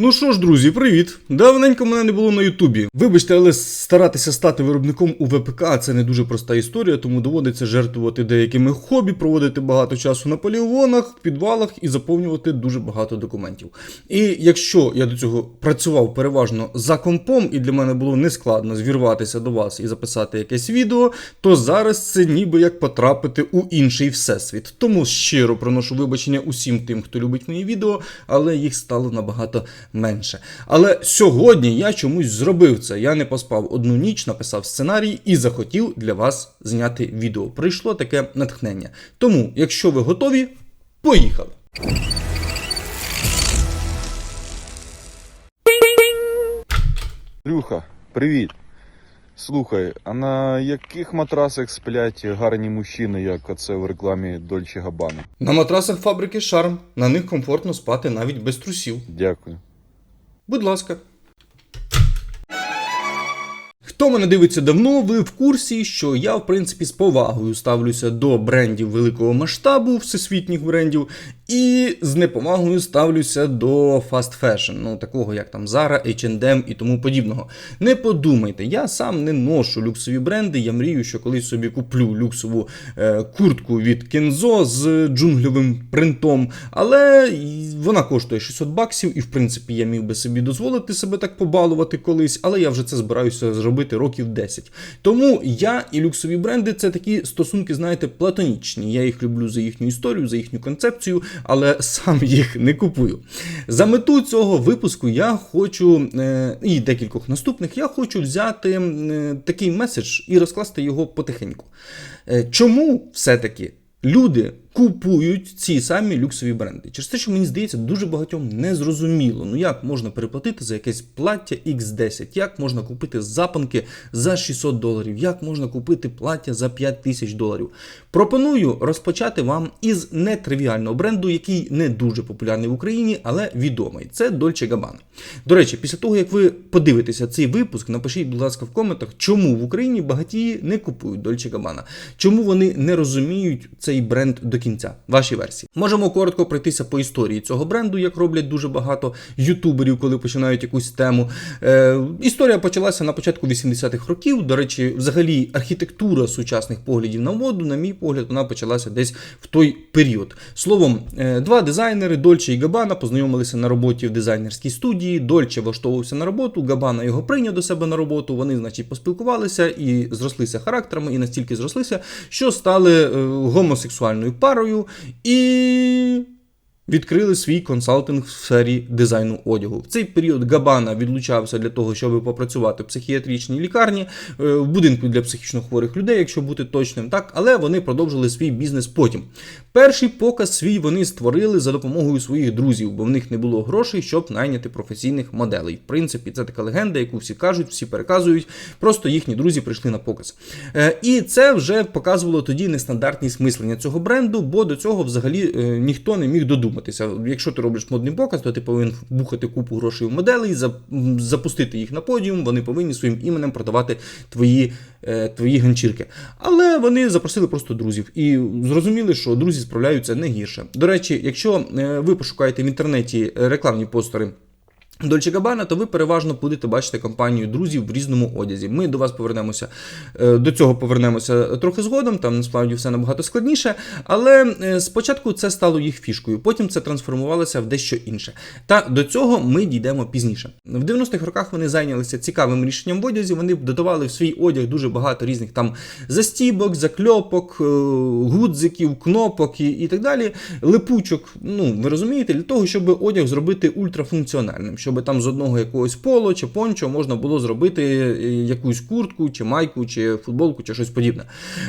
Ну що ж, друзі, привіт! Давненько мене не було на Ютубі. Вибачте, але старатися стати виробником у ВПК це не дуже проста історія, тому доводиться жертвувати деякими хобі, проводити багато часу на полігонах, в підвалах і заповнювати дуже багато документів. І якщо я до цього працював переважно за компом, і для мене було нескладно звірватися до вас і записати якесь відео, то зараз це ніби як потрапити у інший всесвіт. Тому щиро приношу вибачення усім тим, хто любить мої відео, але їх стало набагато менше. Але сьогодні я чомусь зробив це. Я не поспав одну ніч, написав сценарій і захотів для вас зняти відео. Прийшло таке натхнення. Тому, якщо ви готові, поїхали! Люха, привіт. Слухай, а на яких матрасах сплять гарні мужчини, як оце в рекламі Дольче Габана? На матрасах фабрики Шарм. На них комфортно спати навіть без трусів. Дякую. Будь ласка. Хто мене дивиться давно, ви в курсі, що я, в принципі, з повагою ставлюся до брендів великого масштабу, всесвітніх брендів, і з неповагою ставлюся до fast fashion, ну такого як там Zara, H&M і тому подібного. Не подумайте, я сам не ношу люксові бренди. Я мрію, що колись собі куплю люксову е, куртку від Kenzo з джунгльовим принтом, але вона коштує 600 баксів, і в принципі я міг би собі дозволити себе так побалувати колись, але я вже це збираюся зробити років 10. Тому я і люксові бренди це такі стосунки, знаєте, платонічні. Я їх люблю за їхню історію, за їхню концепцію, але сам їх не купую. За мету цього випуску я хочу е, і декількох наступних я хочу взяти е, такий меседж і розкласти його потихеньку. Е, Чому все-таки люди купують ці самі люксові бренди? Через те, що мені здається, дуже багатьом незрозуміло. Ну як можна переплатити за якесь плаття X10, як можна купити запанки за 600 доларів, як можна купити плаття за 5 тисяч доларів. Пропоную розпочати вам із нетривіального бренду, який не дуже популярний в Україні, але відомий. Це Dolce Gabbana. До речі, після того, як ви подивитеся цей випуск, напишіть, будь ласка, в коментах, чому в Україні багатії не купують Dolce Gabbana. Чому вони не розуміють цей бренд до кінця? Ваші версії. Можемо коротко пройтися по історії цього бренду, як роблять дуже багато ютуберів, коли починають якусь тему. Е, історія почалася на початку 80-х років. До речі, взагалі архітектура сучасних поглядів на моду, на мій погляд, вона почалася десь в той період. Словом, е, два дизайнери Дольче і Габана познайомилися на роботі в дизайнерській студії. Дольче влаштовувався на роботу, Габана його прийняв до себе на роботу. Вони, значить, поспілкувалися і зрослися характерами, і настільки зрослися, що стали е, гомосексуальною парою і. Відкрили свій консалтинг в сфері дизайну одягу. В цей період Габана відлучався для того, щоб попрацювати в психіатричній лікарні, е, в будинку для психічно хворих людей, якщо бути точним, так, але вони продовжили свій бізнес потім. Перший показ свій вони створили за допомогою своїх друзів, бо в них не було грошей, щоб найняти професійних моделей. В принципі, це така легенда, яку всі кажуть, всі переказують. Просто їхні друзі прийшли на показ. Е, І це вже показувало тоді нестандартність мислення цього бренду, бо до цього взагалі е, ніхто не міг додуматися. Якщо ти робиш модний показ, то ти повинен бухати купу грошей в моделей, за- запустити їх на подіум. Вони повинні своїм іменем продавати твої, е, твої ганчірки. Але вони запросили просто друзів і зрозуміли, що друзі справляються не гірше. До речі, якщо е, ви пошукаєте в інтернеті рекламні постери. Дольче Габана, то ви переважно будете бачити компанію друзів в різному одязі. Ми до вас повернемося е, до цього повернемося трохи згодом. Там насправді все набагато складніше. Але е, спочатку це стало їх фішкою, потім це трансформувалося в дещо інше. Та до цього ми дійдемо пізніше. В 90-х роках вони зайнялися цікавим рішенням в одязі. Вони додавали в свій одяг дуже багато різних там застібок, закльопок, е, гудзиків, кнопок і, і так далі. Липучок. Ну ви розумієте, для того, щоб одяг зробити ультрафункціональним, щоб там з одного якогось поло чи пончо можна було зробити е, якусь куртку, чи майку, чи футболку, чи щось подібне.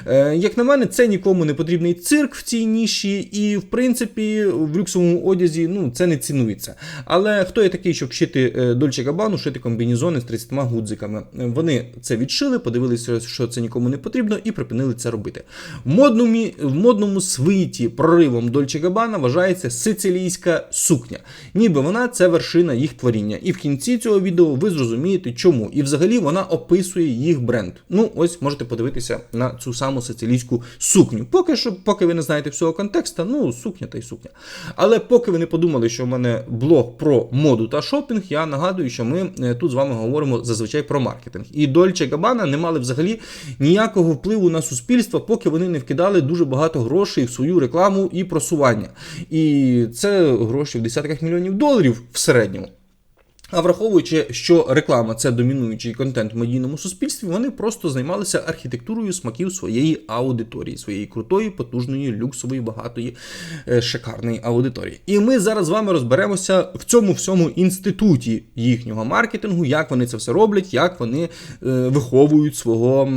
Е, Як на мене, це нікому не потрібний цирк в цій ніші, і в принципі в люксовому одязі ну це не цінується. Але хто є такий, щоб шити Дольче Габану, шити комбінезони з 30 гудзиками? Вони це відшили, подивилися, що це нікому не потрібно, і припинили це робити. В модному, в модному світі проривом Дольче Габана вважається сицилійська сукня. Ніби вона це вершина їх творіння. Творіння. І в кінці цього відео ви зрозумієте, чому. І взагалі вона описує їх бренд. Ну, ось можете подивитися на цю саму сицилійську сукню. Поки що, поки ви не знаєте всього контексту, ну сукня та й сукня. Але поки ви не подумали, що в мене блог про моду та шопінг, я нагадую, що ми е, тут з вами говоримо зазвичай про маркетинг. І Dolce Gabbana не мали взагалі ніякого впливу на суспільство, поки вони не вкидали дуже багато грошей в свою рекламу і просування. І це гроші в десятках мільйонів доларів в середньому. А враховуючи, що реклама це домінуючий контент в медійному суспільстві, вони просто займалися архітектурою смаків своєї аудиторії, своєї крутої, потужної, люксової, багатої, е, шикарної аудиторії. І ми зараз з вами розберемося в цьому всьому інституті їхнього маркетингу, як вони це все роблять, як вони е, виховують свого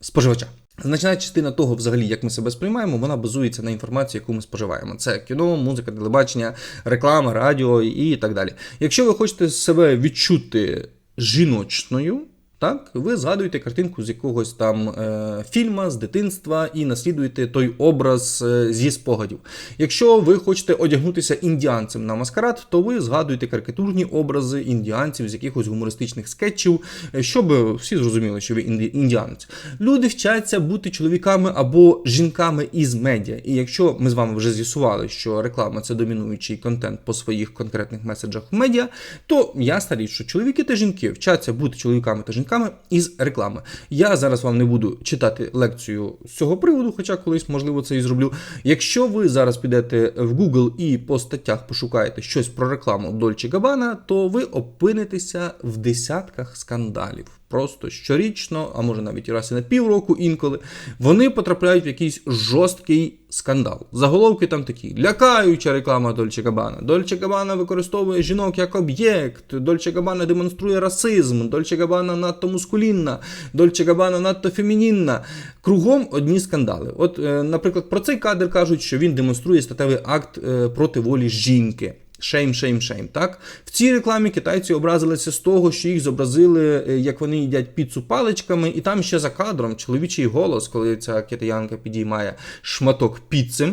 споживача. Значна частина того, взагалі, як ми себе сприймаємо, вона базується на інформації, яку ми споживаємо. Це кіно, музика, телебачення, реклама, радіо і так далі. Якщо ви хочете себе відчути жіночною, так, ви згадуєте картинку з якогось там е, фільма з дитинства і наслідуєте той образ е, зі спогадів. Якщо ви хочете одягнутися індіанцем на маскарад, то ви згадуєте карикатурні образи індіанців з якихось гумористичних скетчів, е, щоб всі зрозуміли, що ви інді- індіанець. Люди вчаться бути чоловіками або жінками із медіа. І якщо ми з вами вже з'ясували, що реклама це домінуючий контент по своїх конкретних меседжах в медіа, то ясна річ, що чоловіки та жінки вчаться бути чоловіками та жінками із реклами. Я зараз вам не буду читати лекцію з цього приводу, хоча колись, можливо, це і зроблю. Якщо ви зараз підете в Google і по статтях пошукаєте щось про рекламу Dolce Gabbana, то ви опинитеся в десятках скандалів. Просто щорічно, а може навіть і раз і на півроку інколи, вони потрапляють в якийсь жорсткий скандал. Заголовки там такі: лякаюча реклама Dolce Gabbana. Dolce Gabbana використовує жінок як об'єкт. Dolce Gabbana демонструє расизм. Dolce Gabbana надто мускулінна. Dolce Gabbana надто фемінінна. Кругом одні скандали. От, е, наприклад, про цей кадр кажуть, що він демонструє статевий акт е, проти волі жінки. Шейм, шейм, шейм. Так в цій рекламі китайці образилися з того, що їх зобразили, е, як вони їдять піцу паличками, і там ще за кадром чоловічий голос, коли ця китаянка підіймає шматок піци.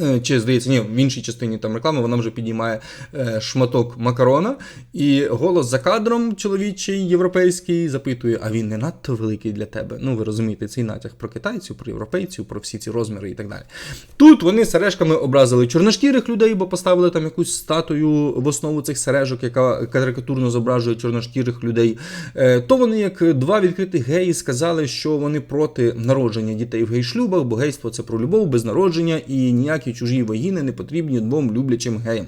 Е, Чи здається, ні, в іншій частині там реклами вона вже підіймає е, шматок макарона, і голос за кадром чоловічий європейський запитує: а він не надто великий для тебе? Ну, ви розумієте, цей натяг про китайців, про європейців, про всі ці розміри і так далі. Тут вони сережками образили чорношкірих людей, бо поставили там якусь статую в основу цих сережок, яка карикатурно зображує чорношкірих людей. Е, То вони, як два відкритих геї, сказали, що вони проти народження дітей в гей-шлюбах, бо гейство це про любов без народження і ніякі чужі воїни не потрібні двом люблячим геям.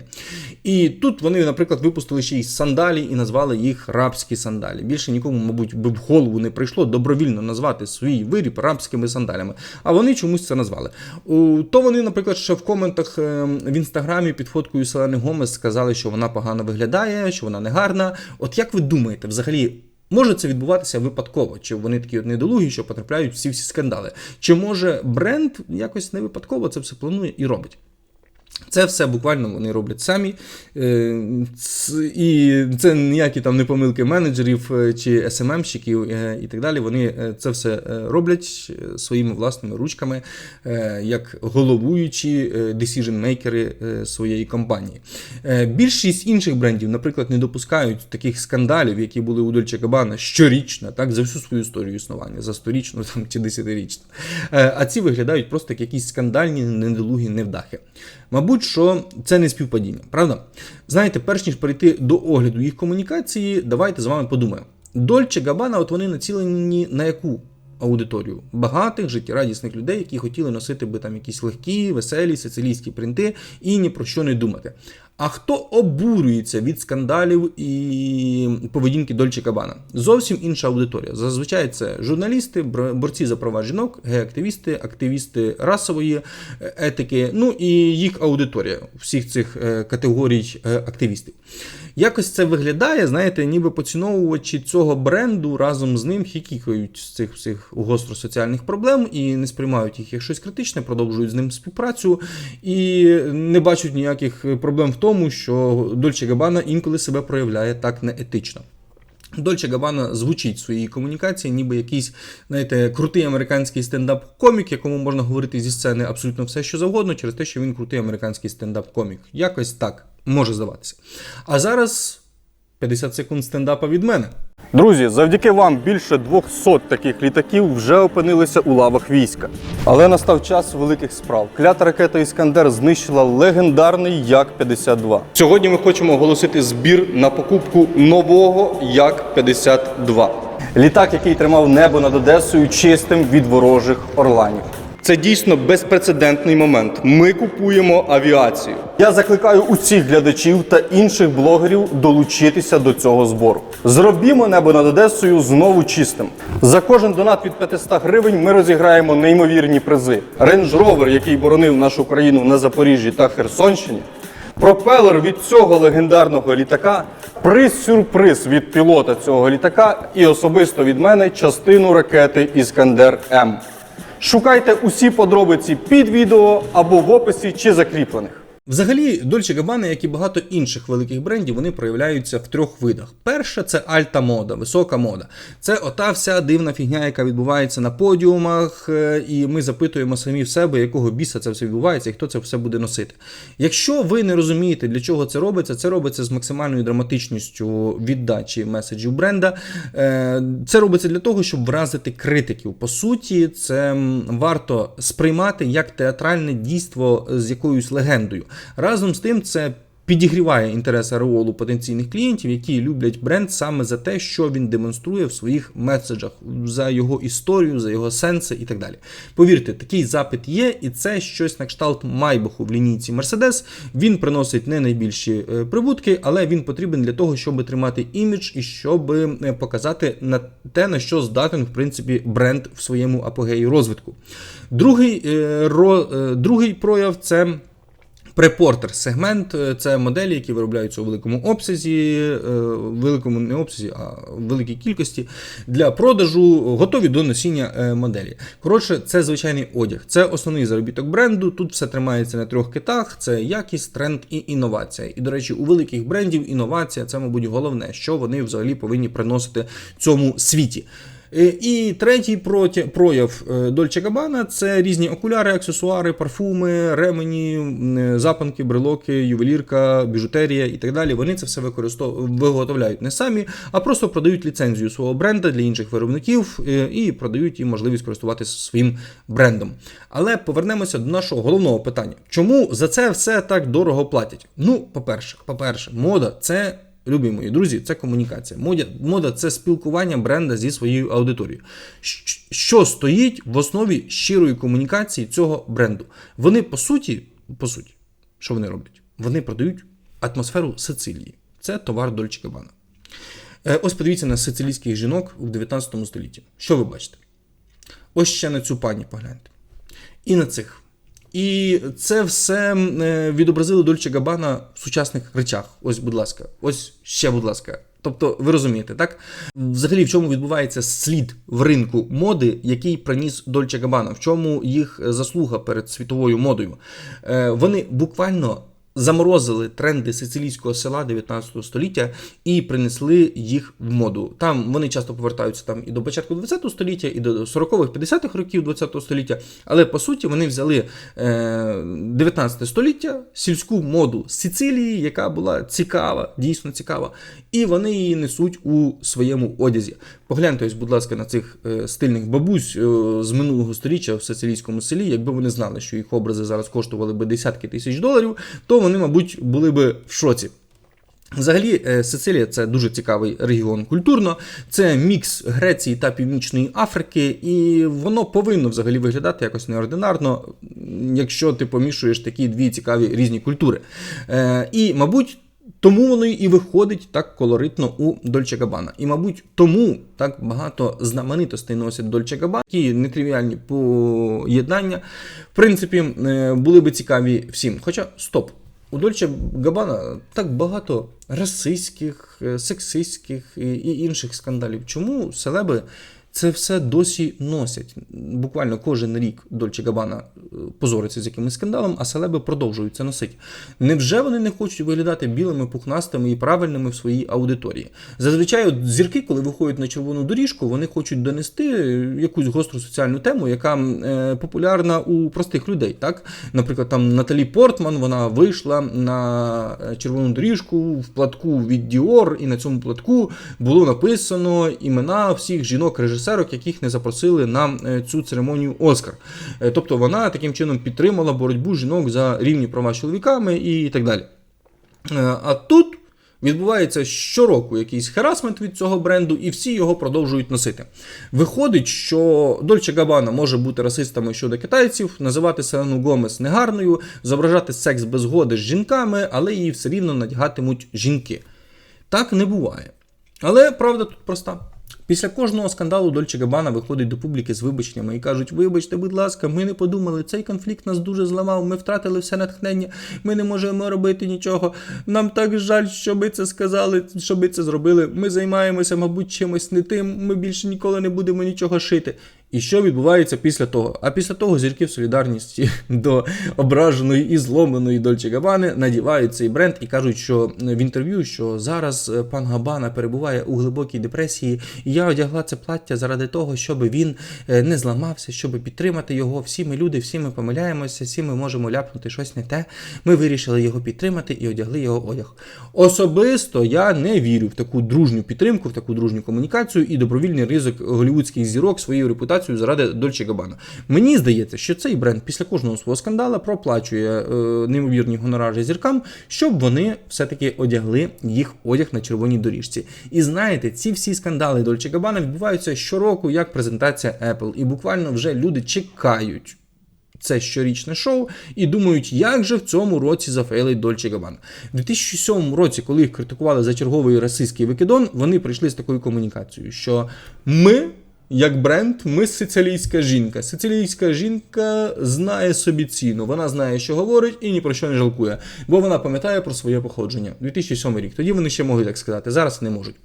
І тут вони, наприклад, випустили ще й сандалі і назвали їх рабські сандалі. Більше нікому, мабуть, би в голову не прийшло добровільно назвати свій виріб рабськими сандалями. А вони чомусь це назвали. То вони, наприклад, ще в коментах е, в інстаграмі під фоткою Селени Гомес сказали, що вона погано виглядає, що вона не гарна. От як ви думаєте, взагалі? Може це відбуватися випадково, чи вони такі от недолугі, що потрапляють всі всі скандали? Чи може бренд якось не випадково це все планує і робить? Це все буквально вони роблять самі. Е, І це ніякі там не помилки менеджерів е, чи СММщиків е, і так далі. Вони це все роблять своїми власними ручками, як головуючі decision-мейкери своєї компанії. Більшість інших брендів, наприклад, не допускають таких скандалів, які були у Dolce Gabbana щорічно, так, за всю свою історію існування, за сторічну там, чи десятирічну. А ці виглядають просто як якісь скандальні, недолугі невдахи. Мабуть, що це не співпадіння, правда? Знаєте, перш ніж перейти до огляду їх комунікації, давайте з вами подумаємо. Дольче Габана, от вони націлені на яку аудиторію? Багатих, життєрадісних людей, які хотіли носити би там якісь легкі, веселі, сицилійські принти і ні про що не думати. А хто обурюється від скандалів і поведінки Дольче Кабана? Зовсім інша аудиторія. Зазвичай це журналісти, борці за права жінок, геактивісти, активісти расової е, етики, ну і їх аудиторія всіх цих е, категорій е, активістів. Якось це виглядає, знаєте, ніби поціновувачі цього бренду разом з ним хікікають з цих всіх гостро соціальних проблем і не сприймають їх як щось критичне, продовжують з ним співпрацю і не бачать ніяких проблем в тому, що Дольче Габана інколи себе проявляє так неетично. Дольче Габана звучить в своїй комунікації, ніби якийсь, знаєте, крутий американський стендап-комік, якому можна говорити зі сцени абсолютно все, що завгодно, через те, що він крутий американський стендап-комік. Якось так може здаватися. А зараз 50 секунд стендапа від мене. Друзі, завдяки вам більше 200 таких літаків вже опинилися у лавах війська. Але настав час великих справ. Клята ракета Іскандер знищила легендарний Як-52. Сьогодні ми хочемо оголосити збір на покупку нового Як-52. Літак, який тримав небо над Одесою чистим від ворожих орланів. Це дійсно безпрецедентний момент. Ми купуємо авіацію. Я закликаю усіх глядачів та інших блогерів долучитися до цього збору. Зробімо небо над Одесою знову чистим. За кожен донат від 500 гривень ми розіграємо неймовірні призи. Range Rover, який боронив нашу країну на Запоріжжі та Херсонщині. Пропелер від цього легендарного літака, приз-сюрприз від пілота цього літака і особисто від мене частину ракети Іскандер М. Шукайте усі подробиці під відео або в описі чи закріплених. Взагалі, Dolce Gabbana, як і багато інших великих брендів, вони проявляються в трьох видах. Перше це альта мода, висока мода. Це ота вся дивна фігня, яка відбувається на подіумах, е, і ми запитуємо самі в себе, якого біса це все відбувається і хто це все буде носити. Якщо ви не розумієте, для чого це робиться, це робиться з максимальною драматичністю віддачі меседжів бренда. Е, Це робиться для того, щоб вразити критиків. По суті, це варто сприймати як театральне дійство з якоюсь легендою. Разом з тим, це підігріває інтерес ареолу потенційних клієнтів, які люблять бренд саме за те, що він демонструє в своїх меседжах, за його історію, за його сенси і так далі. Повірте, такий запит є, і це щось на кшталт Майбаху в лінійці Mercedes. Він приносить не найбільші е, прибутки, але він потрібен для того, щоб тримати імідж і щоб е, показати на те, на що здатен в принципі бренд в своєму апогеї розвитку. Другий, е, ро, другий прояв це. Препортер сегмент е, це моделі, які виробляються у великому обсязі, е, великому не обсязі, а великій кількості для продажу, готові до носіння е, моделі. Коротше, це звичайний одяг. Це основний заробіток бренду. Тут все тримається на трьох китах: це якість, тренд і інновація. І, до речі, у великих брендів інновація це, мабуть, головне, що вони взагалі повинні приносити цьому світі. Е, І третій прояв е, Dolce Gabbana – це різні окуляри, аксесуари, парфуми, ремені, е, запанки, брелоки, ювелірка, біжутерія і так далі. Вони це все використов... виготовляють не самі, а просто продають ліцензію свого бренда для інших виробників е, і продають їм можливість користуватися своїм брендом. Але повернемося до нашого головного питання: чому за це все так дорого платять? Ну, по-перше, по-перше, мода це. Любі мої друзі, це комунікація. Мода, мода це спілкування бренда зі своєю аудиторією. Що стоїть в основі щирої комунікації цього бренду? Вони по суті, по суті, що вони роблять? Вони продають атмосферу Сицилії. Це товар Dolce Gabbana. Е, Ось подивіться на сицилійських жінок в 19 столітті. Що ви бачите? Ось ще на цю пані погляньте. І на цих. І це все е, відобразили Дольче Габана в сучасних речах. Ось, будь ласка, ось ще, будь ласка. Тобто, ви розумієте, так? Взагалі, в чому відбувається слід в ринку моди, який приніс Дольче Габана? В чому їх заслуга перед світовою модою? Е, Вони буквально заморозили тренди сицилійського села 19 століття і принесли їх в моду. Там вони часто повертаються там і до початку 20 століття, і до 40-х, 50-х років 20 століття. Але по суті вони взяли е, 19 століття, сільську моду Сицилії, яка була цікава, дійсно цікава, і вони її несуть у своєму одязі. Погляньте, ось, будь ласка, на цих е, стильних бабусь е, з минулого століття в сицилійському селі. Якби вони знали, що їх образи зараз коштували би десятки тисяч доларів, то вони, мабуть, були би в шоці. Взагалі, е, Сицилія це дуже цікавий регіон культурно. Це мікс Греції та Північної Африки, і воно повинно взагалі виглядати якось неординарно, якщо ти помішуєш такі дві цікаві різні культури. Е, І, мабуть. Тому воно і виходить так колоритно у Дольче Габана. І, мабуть, тому так багато знаменитостей носять Дольче Габана, які нетривіальні поєднання, в принципі, е, були би цікаві всім. Хоча, стоп, у Дольче Габана так багато расистських, е, сексистських і і інших скандалів. Чому селеби це все досі носять. Буквально кожен рік Дольче Габана позориться з якимось скандалом, а селеби продовжують це носити. Невже вони не хочуть виглядати білими, пухнастими і правильними в своїй аудиторії? Зазвичай от зірки, коли виходять на червону доріжку, вони хочуть донести е, якусь гостру соціальну тему, яка е, популярна у простих людей. Так, наприклад, там Наталі Портман вона вийшла на е, червону доріжку в платку від Dior, і на цьому платку було написано імена всіх жінок-режисерок, яких не запросили на е, цю церемонію Оскар. Е, Тобто вона таким чином підтримала боротьбу жінок за рівні права з чоловіками і так далі. Е, А тут відбувається щороку якийсь херасмент від цього бренду, і всі його продовжують носити. Виходить, що Дольче Габана може бути расистами щодо китайців, називати Селену Гомес негарною, зображати секс без згоди з жінками, але її все рівно надягатимуть жінки. Так не буває. Але правда тут проста. Після кожного скандалу Дольче Габана виходить до публіки з вибаченнями і кажуть: вибачте, будь ласка, ми не подумали, цей конфлікт нас дуже зламав, ми втратили все натхнення, ми не можемо робити нічого. Нам так жаль, що ми це сказали, що ми це зробили. Ми займаємося, мабуть, чимось не тим. Ми більше ніколи не будемо нічого шити. І що відбувається після того? А після того зірки в солідарності до ображеної і зломленої Дольче Габани надівають цей бренд і кажуть, що в інтерв'ю, що зараз е, пан Габана перебуває у глибокій депресії, і я одягла це плаття заради того, щоб він е, не зламався, щоб підтримати його. Всі ми люди, всі ми помиляємося, всі ми можемо ляпнути щось не те. Ми вирішили його підтримати і одягли його одяг. Особисто я не вірю в таку дружню підтримку, в таку дружню комунікацію і добровільний ризик голівудських зірок своєю репутацією заради Дольче Габана. Мені здається, що цей бренд після кожного свого скандала проплачує е, неймовірні гонорари зіркам, щоб вони все-таки одягли їх одяг на червоній доріжці. І знаєте, ці всі скандали Дольче Габана відбуваються щороку як презентація Apple, і буквально вже люди чекають. Це щорічне шоу і думають, як же в цьому році зафейлить Дольче Габана. У 2007 році, коли їх критикували за черговий расистський викидон, вони прийшли з такою комунікацією, що ми, як бренд, ми сицилійська жінка. Сицилійська жінка знає собі ціну, вона знає, що говорить, і ні про що не жалкує, бо вона пам'ятає про своє походження. 2007 рік. Тоді вони ще могли так сказати, зараз не можуть.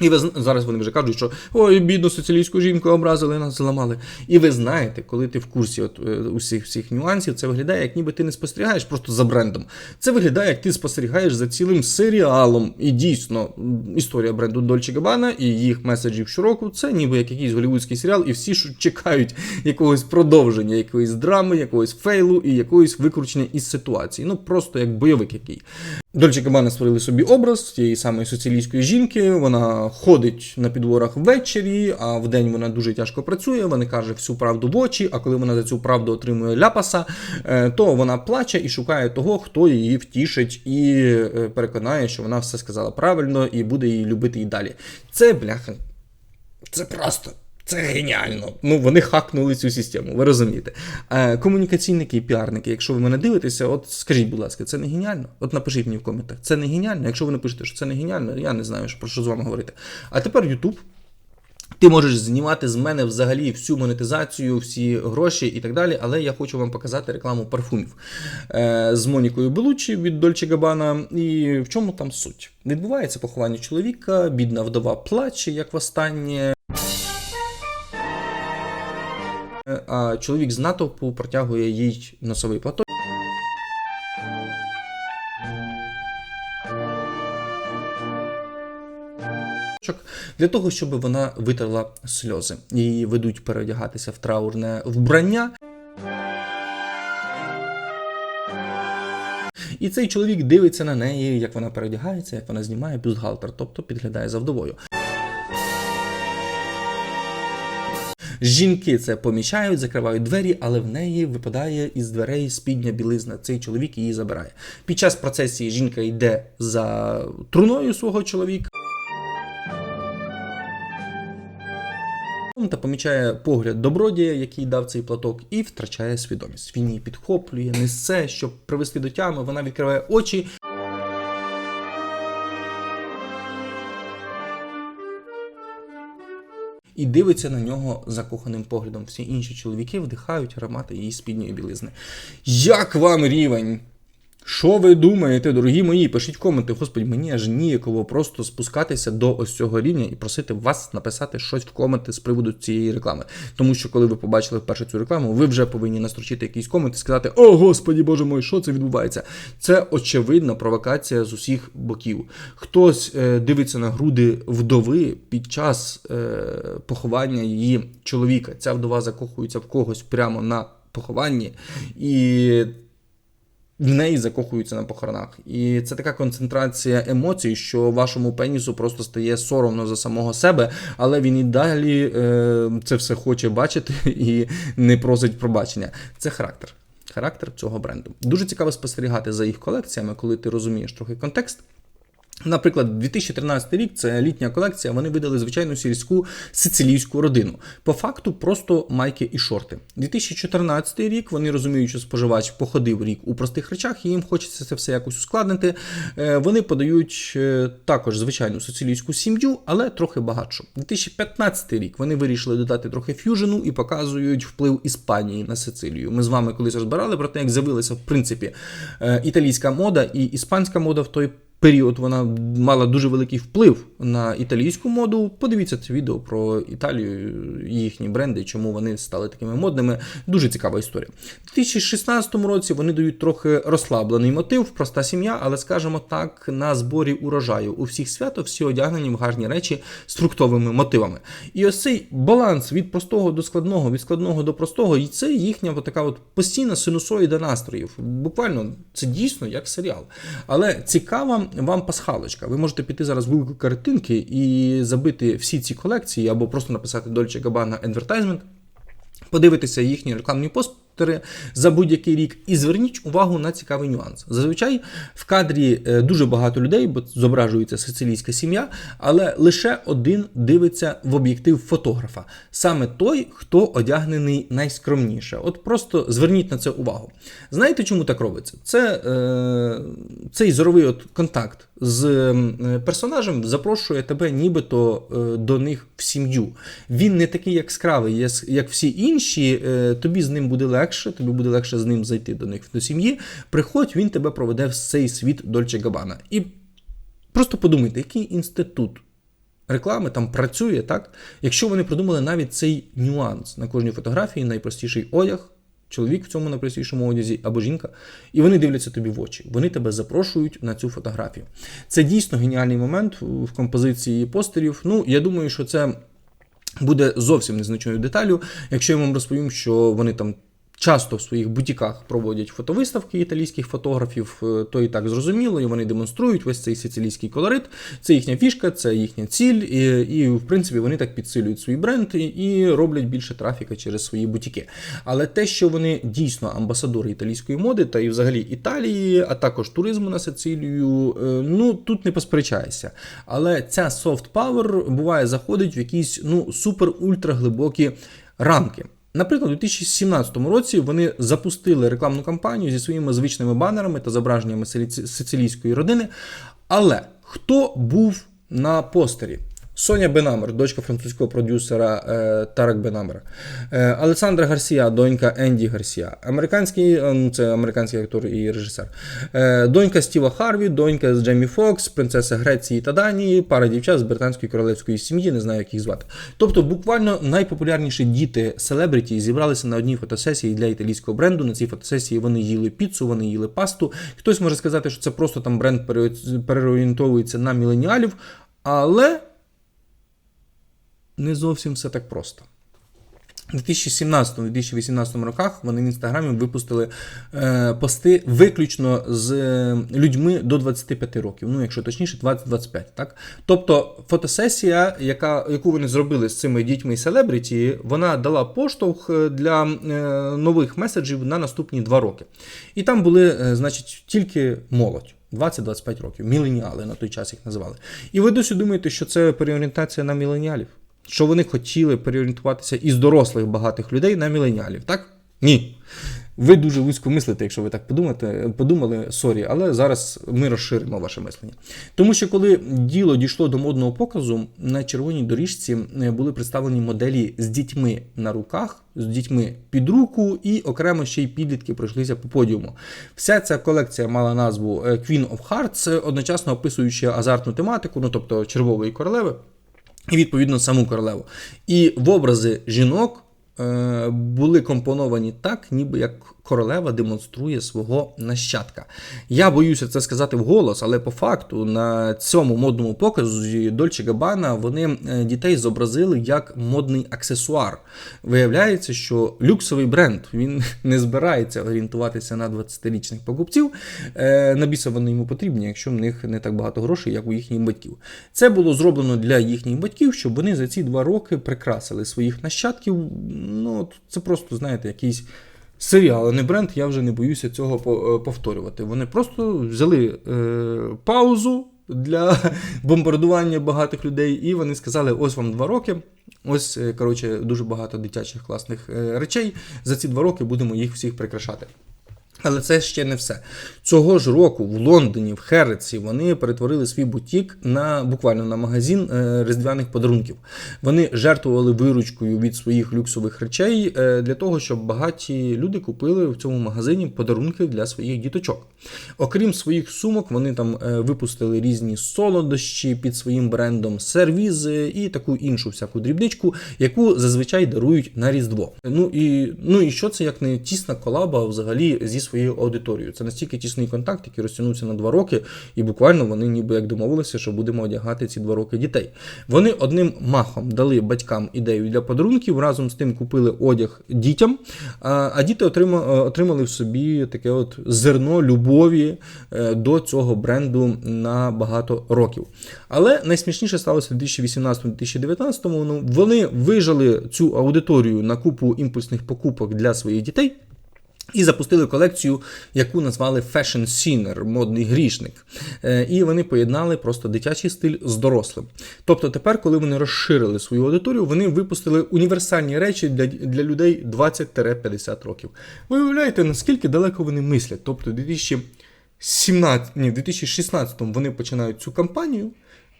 І ви зараз вони вже кажуть, що ой, бідну соціалістську жінку образили, нас зламали. І ви знаєте, коли ти в курсі от, е, усіх всіх нюансів, це виглядає, як ніби ти не спостерігаєш просто за брендом. Це виглядає, як ти спостерігаєш за цілим серіалом. І дійсно, історія бренду Dolce Gabbana і їх меседжів щороку це ніби як якийсь голівудський серіал, і всі чекають якогось продовження, якоїсь драми, якогось фейлу і якогось викручення із ситуації. Ну просто як бойовик який. Дольче Габана створили собі образ тієї самої соціалістської жінки. Вона ходить на підворах ввечері, а вдень вона дуже тяжко працює. Вона каже всю правду в очі. А коли вона за цю правду отримує ляпаса, е, то вона плаче і шукає того, хто її втішить і е, переконає, що вона все сказала правильно і буде її любити і далі. Це бляха. Це просто. Це геніально. Ну, вони хакнули цю систему, ви розумієте. Е, комунікаційники і піарники, якщо ви мене дивитеся, от скажіть, будь ласка, це не геніально? От напишіть мені в коментах. Це не геніально. Якщо ви напишете, що це не геніально, я не знаю, про що з вами говорити. А тепер YouTube. Ти можеш знімати з мене взагалі всю монетизацію, всі гроші і так далі, але я хочу вам показати рекламу парфумів е, з Монікою Белучі від Dolce Gabbana. І в чому там суть? Відбувається поховання чоловіка, бідна вдова плаче, як востаннє. Е, А чоловік з натовпу протягує їй носовий платок. Для того, щоб вона витерла сльози. Її ведуть переодягатися в траурне вбрання. І цей чоловік дивиться на неї, як вона переодягається, як вона знімає бюстгальтер, тобто підглядає за вдовою. Жінки це помічають, закривають двері, але в неї випадає із дверей спідня білизна. Цей чоловік її забирає. Під час процесії жінка йде за труною свого чоловіка. Та помічає погляд добродія, який дав цей платок, і втрачає свідомість. Він її підхоплює, несе, щоб привести до тями. Вона відкриває очі. І дивиться на нього закоханим поглядом. Всі інші чоловіки вдихають аромати її спідньої білизни. Як вам рівень Що ви думаєте, дорогі мої? Пишіть коменти. Господи, мені аж ніяково просто спускатися до ось цього рівня і просити вас написати щось в коменти з приводу цієї реклами. Тому що, коли ви побачили вперше цю рекламу, ви вже повинні настрочити якийсь комент і сказати: О, господі, боже мой, що це відбувається? Це очевидна провокація з усіх боків. Хтось е, дивиться на груди вдови під час е, поховання її чоловіка. Ця вдова закохується в когось прямо на похованні. І в неї закохуються на похоронах. І це така концентрація емоцій, що вашому пенісу просто стає соромно за самого себе, але він і далі е, це все хоче бачити і не просить пробачення. Це характер. Характер цього бренду. Дуже цікаво спостерігати за їх колекціями, коли ти розумієш трохи контекст. Наприклад, 2013 рік це літня колекція. Вони видали звичайну сільську сицилійську родину. По факту, просто майки і шорти. 2014 рік вони розуміють, що споживач походив рік у простих речах, і їм хочеться це все якось ускладнити. Е, Вони подають е, також звичайну сицилійську сім'ю, але трохи багатшу. 2015 рік вони вирішили додати трохи ф'южену і показують вплив Іспанії на Сицилію. Ми з вами колись розбирали про те, як з'явилася в принципі е, італійська мода і іспанська мода в той період вона мала дуже великий вплив на італійську моду. Подивіться це відео про Італію, їхні бренди, чому вони стали такими модними. Дуже цікава історія. У 2016 році вони дають трохи розслаблений мотив, проста сім'я, але скажімо так, на зборі урожаю. У всіх свято всі одягнені в гарні речі з фруктовими мотивами. І ось цей баланс від простого до складного, від складного до простого, і це їхня така от постійна синусоїда настроїв. Буквально це дійсно як серіал. Але цікава вам пасхалочка. Ви можете піти зараз в Google картинки і забити всі ці колекції, або просто написати Dolce Gabbana Advertisement, подивитися їхні рекламні постери за будь-який рік і зверніть увагу на цікавий нюанс. Зазвичай в кадрі е, дуже багато людей, бо зображується сицилійська сім'я, але лише один дивиться в об'єктив фотографа. Саме той, хто одягнений найскромніше. От просто зверніть на це увагу. Знаєте, чому так робиться? Це е, цей зоровий от контакт з е, персонажем запрошує тебе нібито е, до них в сім'ю. Він не такий яскравий, як всі інші. е, Тобі з ним буде легше, тобі буде легше з ним зайти до них до сім'ї. Приходь, він тебе проведе в цей світ Дольче Габана. І просто подумайте, який інститут реклами там працює, так? Якщо вони придумали навіть цей нюанс на кожній фотографії, найпростіший одяг. Чоловік в цьому найпростішому одязі або жінка, і вони дивляться тобі в очі. Вони тебе запрошують на цю фотографію. Це дійсно геніальний момент в композиції постерів. Ну, я думаю, що це буде зовсім незначною деталю, якщо я вам розповім, що вони там. Часто в своїх бутіках проводять фотовиставки італійських фотографів, е, то і так зрозуміло, і вони демонструють весь цей сицилійський колорит. Це їхня фішка, це їхня ціль, і, і в принципі вони так підсилюють свій бренд і, роблять більше трафіка через свої бутіки. Але те, що вони дійсно амбасадори італійської моди та і взагалі Італії, а також туризму на Сицилію, е, ну тут не посперечаєшся. Але ця soft power буває заходить в якісь ну супер-ультра глибокі рамки. Наприклад, у 2017 році вони запустили рекламну кампанію зі своїми звичними банерами та зображеннями сицилійської родини. Але хто був на постері? Соня Бенамер, дочка французького продюсера е, Тарак Бенамера, е, Александра Гарсія, донька Енді Гарсія, американський, е, ну, це американський актор і режисер, е, донька Стіва Харві, донька з Джемі Фокс, принцеса Греції та Данії, пара дівчат з британської королевської сім'ї, не знаю, як їх звати. Тобто, буквально найпопулярніші діти селебриті зібралися на одній фотосесії для італійського бренду. На цій фотосесії вони їли піцу, вони їли пасту. Хтось може сказати, що це просто там бренд пере- переорієнтовується на міленіалів, але не зовсім все так просто. У 2017-2018 роках вони в інстаграмі випустили е, пости виключно з е, людьми до 25 років, ну якщо точніше, 20-25. Так? Тобто фотосесія, яка, яку вони зробили з цими дітьми і селебріті, вона дала поштовх е, для е, нових меседжів на наступні два роки. І там були, значить, тільки молодь. 20-25 років, міленіали на той час їх називали. І ви досі думаєте, що це переорієнтація на міленіалів? Що вони хотіли переорієнтуватися із дорослих багатих людей на міленіалів, так? Ні. Ви дуже вузько мислите, якщо ви так подумаєте, подумали, сорі, але зараз ми розширимо ваше мислення. Тому що коли діло дійшло до модного показу, на червоній доріжці е, були представлені моделі з дітьми на руках, з дітьми під руку, і окремо ще й підлітки пройшлися по подіуму. Вся ця колекція мала назву е, Queen of Hearts, е, одночасно описуючи азартну тематику, ну тобто червової королеви і відповідно саму королеву. І в образи жінок були компоновані так, ніби як королева демонструє свого нащадка. Я боюся це сказати вголос, але по факту на цьому модному показі Dolce Gabbana вони е, дітей зобразили як модний аксесуар. Виявляється, що люксовий бренд він не збирається орієнтуватися на 20-річних покупців. Е, На біса вони йому потрібні, якщо в них не так багато грошей, як у їхніх батьків. Це було зроблено для їхніх батьків, щоб вони за ці два роки прикрасили своїх нащадків. Ну, це просто, знаєте, якийсь серіал, а не бренд. Я вже не боюся цього е, повторювати. Вони просто взяли е, паузу. Для бомбардування багатих людей, і вони сказали: ось вам два роки. Ось, е, коротше, дуже багато дитячих класних е, речей. За ці два роки будемо їх всіх прикрашати. Але це ще не все. Цього ж року в Лондоні, в Хереці, вони перетворили свій бутік на буквально на магазин е, різдвяних подарунків. Вони жертвували виручкою від своїх люксових речей е, для того, щоб багаті люди купили в цьому магазині подарунки для своїх діточок. Окрім своїх сумок, вони там е, випустили різні солодощі під своїм брендом, сервізи і таку іншу всяку дрібничку, яку зазвичай дарують на Різдво. Ну і, ну і що це як не тісна колаба взагалі зі своєю аудиторією? Це настільки тісний контакт, який розтягнувся на два роки, і буквально вони ніби як домовилися, що будемо одягати ці два роки дітей. Вони одним махом дали батькам ідею для подарунків, разом з тим купили одяг дітям, а, діти отримали в собі таке от зерно любові е, до цього бренду на багато років. Але найсмішніше сталося в 2018-2019. Ну, вони вижили цю аудиторію на купу імпульсних покупок для своїх дітей. І запустили колекцію, яку назвали Fashion Sinner, модний грішник. Е, І вони поєднали просто дитячий стиль з дорослим. Тобто тепер, коли вони розширили свою аудиторію, вони випустили універсальні речі для, для людей 20-50 років. Ви уявляєте, наскільки далеко вони мислять? Тобто, в 2017, ні, в 2016 вони починають цю кампанію.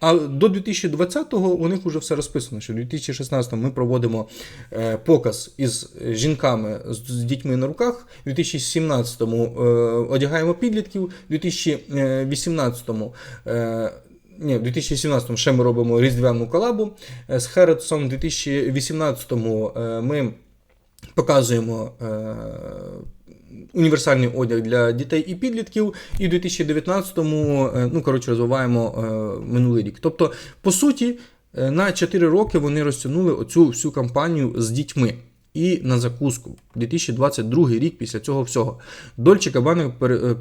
А до 2020-го у них вже все розписано, що в 2016-му ми проводимо е, показ із жінками з, дітьми на руках, в 2017-му е, одягаємо підлітків, в 2018-му. Е, ні, в 2017-му ще ми робимо різдвяну колабу з Хередсом. В 2018-му е, ми показуємо універсальний одяг для дітей і підлітків, і в 2019-му, е, ну коротше, розвиваємо е, минулий рік. Тобто, по суті, е, на 4 роки вони розтягнули оцю всю кампанію з дітьми. І на закуску 2022 рік після цього всього. Дольче Кабани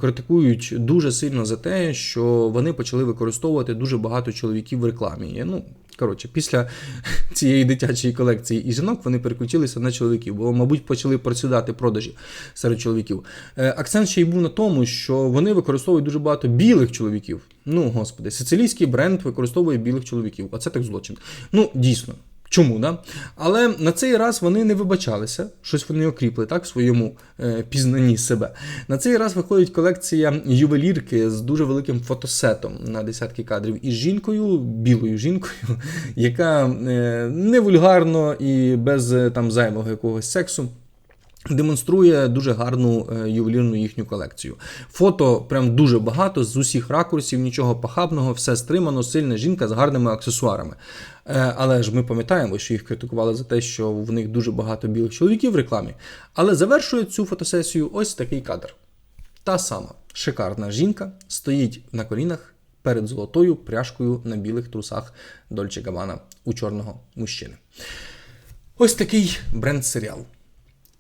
критикують дуже сильно за те, що вони почали використовувати дуже багато чоловіків в рекламі. Ну, коротше, після цієї дитячої колекції і жінок вони переключилися на чоловіків, бо, мабуть, почали просідати продажі серед чоловіків. Е, Акцент ще й був на тому, що вони використовують дуже багато білих чоловіків. Ну, господи, сицилійський бренд використовує білих чоловіків. Оце так злочин. Ну, дійсно. Чому, да? Але на цей раз вони не вибачалися, щось вони окріпли так, в своєму е, пізнанні себе. На цей раз виходить колекція ювелірки з дуже великим фотосетом на десятки кадрів із жінкою, білою жінкою, яка е, не вульгарно і без е, там зайвого якогось сексу. Демонструє дуже гарну е, ювелірну їхню колекцію. Фото прям дуже багато з усіх ракурсів, нічого похабного, все стримано, сильна жінка з гарними аксесуарами. Е, але ж ми пам'ятаємо, що їх критикували за те, що в них дуже багато білих чоловіків в рекламі. Але завершує цю фотосесію ось такий кадр. Та сама шикарна жінка стоїть на колінах перед золотою пряжкою на білих трусах Дольче Габана у чорного мужчини. Ось такий бренд-серіал.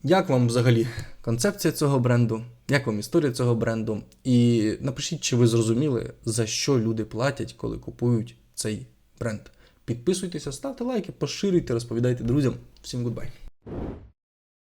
Як вам взагалі концепція цього бренду? Як вам історія цього бренду? І напишіть, чи ви зрозуміли, за що люди платять, коли купують цей бренд. Підписуйтеся, ставте лайки, поширюйте, розповідайте друзям. Всім гудбай!